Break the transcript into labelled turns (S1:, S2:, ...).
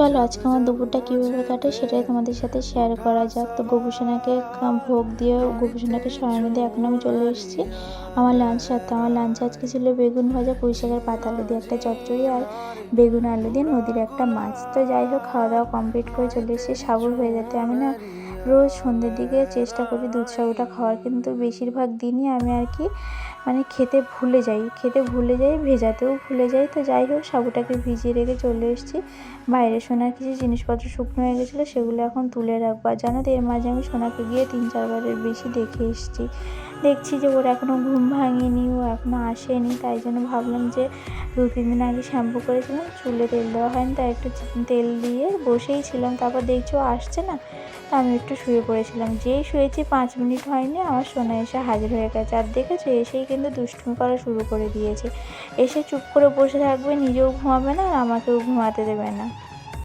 S1: চলো আজকে আমার দুপুরটা কীভাবে কাটে সেটাই তোমাদের সাথে শেয়ার করা যাক। তো গোপুসোনাকে ভোগ দিয়ে, গোপুসোনাকে সরানো দিয়ে এখন আমি চলে এসেছি। আমার লাঞ্চ সারতে আমার লাঞ্চ আজকে ছিল বেগুন ভাজা, পুঁই শাকের পাতা আলু দিয়ে একটা চচ্চড়ি আর বেগুন আলু দিয়ে নদীর একটা মাছ। তো যাই হোক, খাওয়া দাওয়া কমপ্লিট করে চলে এসেছি। সাবুর হয়ে যেতে আমি না রোজ সন্ধ্যের দিকে চেষ্টা করি দুধ সাবুটা খাওয়ার, কিন্তু বেশিরভাগ দিনই আমি আর কি মানে খেতে ভুলে যাই। খেতে ভুলে যাই, ভেজাতেও ভুলে যাই। তো যাই হোক, সাবুটাকে ভিজিয়ে রেখে চলে এসেছি। বাইরে সোনার কিছু জিনিসপত্র শুকনো হয়ে গেছিল, সেগুলো এখন তুলে রাখব। আর জানো তো, এর মাঝে আমি সোনাকে গিয়ে তিন চারবারের বেশি দেখে এসেছি। দেখছি যে ওর এখনও ঘুম ভাঙেনি, ও এখনও আসেনি, তাই জন্য ভাবলাম যে দু, তিন দিন আগে শ্যাম্পু করেছিলাম, চুলে তেল দেওয়া হয়নি, তাই একটু তেল দিয়ে বসেই ছিলাম। তারপর দেখছি ও আসছে না, তা আমি একটু শুয়ে পড়েছিলাম। যেই শুয়েছি পাঁচ মিনিট হয়নি, আমার সোনা এসে হাজির হয়ে গেছে। আর দেখেছ, এসেই কিন্তু দুষ্টুমি করা শুরু করে দিয়েছে। এসে চুপ করে বসে থাকবে, নিজেও ঘুমাবে না, আর আমাকেও ঘুমাতে দেবে না।